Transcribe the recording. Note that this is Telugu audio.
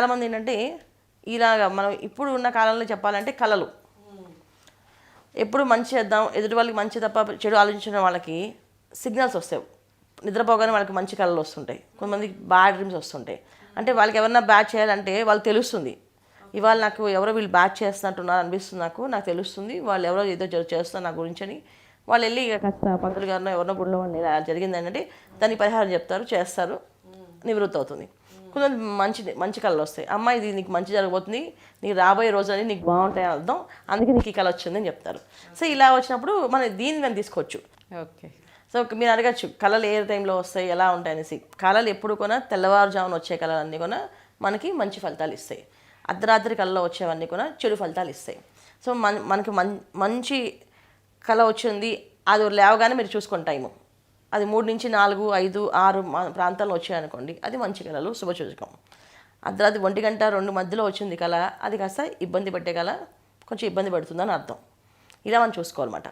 చాలామంది ఏంటంటే ఇలాగ మనం ఇప్పుడు ఉన్న కాలంలో చెప్పాలంటే కళలు ఎప్పుడు మంచి చేద్దాం ఎదుటి వాళ్ళకి మంచి తప్ప చెడు ఆలోచించిన వాళ్ళకి సిగ్నల్స్ వస్తాయి. నిద్రపోగానే వాళ్ళకి మంచి కళలు వస్తుంటాయి. కొంతమందికి బ్యాడ్ డ్రీమ్స్ వస్తుంటాయి. అంటే వాళ్ళకి ఎవరన్నా బ్యాడ్ చేయాలంటే వాళ్ళు తెలుస్తుంది. ఇవాళ నాకు ఎవరో వీళ్ళు బ్యాడ్ చేస్తున్నట్టున్నారు అనిపిస్తుంది నాకు నాకు తెలుస్తుంది. వాళ్ళు ఎవరో ఏదో చేస్తున్నారు నా గురించి అని. వాళ్ళు వెళ్ళి ఇక కాస్త పంతులు గారినో ఎవరినో గుడిలో జరిగింది అంటే దానికి పరిహారం చెప్తారు చేస్తారు. నివృత్తి అవుతుంది. కొంచెం మంచి మంచి కళలు వస్తాయి. అమ్మ ఇది నీకు మంచి జరగబోతుంది నీకు రాబోయే రోజులని నీకు బాగుంటాయి అర్థం. అందుకే నీకు ఈ కళ వచ్చింది అని చెప్తారు. సో ఇలా వచ్చినప్పుడు మనం దీన్ని మనం తీసుకోవచ్చు. ఓకే. సో మీరు అడగచ్చు కళలు ఏ టైంలో వస్తాయి ఎలా ఉంటాయి అనేసి. కళలు ఎప్పుడు కూడా తెల్లవారుజామున వచ్చే కళలన్నీ కూడా మనకి మంచి ఫలితాలు ఇస్తాయి. అర్ధరాత్రి కళలో వచ్చేవన్నీ కూడా చెడు ఫలితాలు ఇస్తాయి. సో మన మనకి మం మంచి కళ వచ్చింది అది లేవగానే మీరు చూసుకోండి టైము. అది మూడు నుంచి నాలుగు ఐదు ఆరు మా- ప్రాంతాల్లో వచ్చాయనుకోండి అది మంచి కళలు శుభసూచకం అర్ధరాత్రి ఒంటి గంట రెండు మధ్యలో వచ్చింది కళ అది కాస్త ఇబ్బంది పెట్టే కళ కొంచెం ఇబ్బంది పెడుతుందని అర్థం. ఇలా మనం చూసుకోవాలన్నమాట.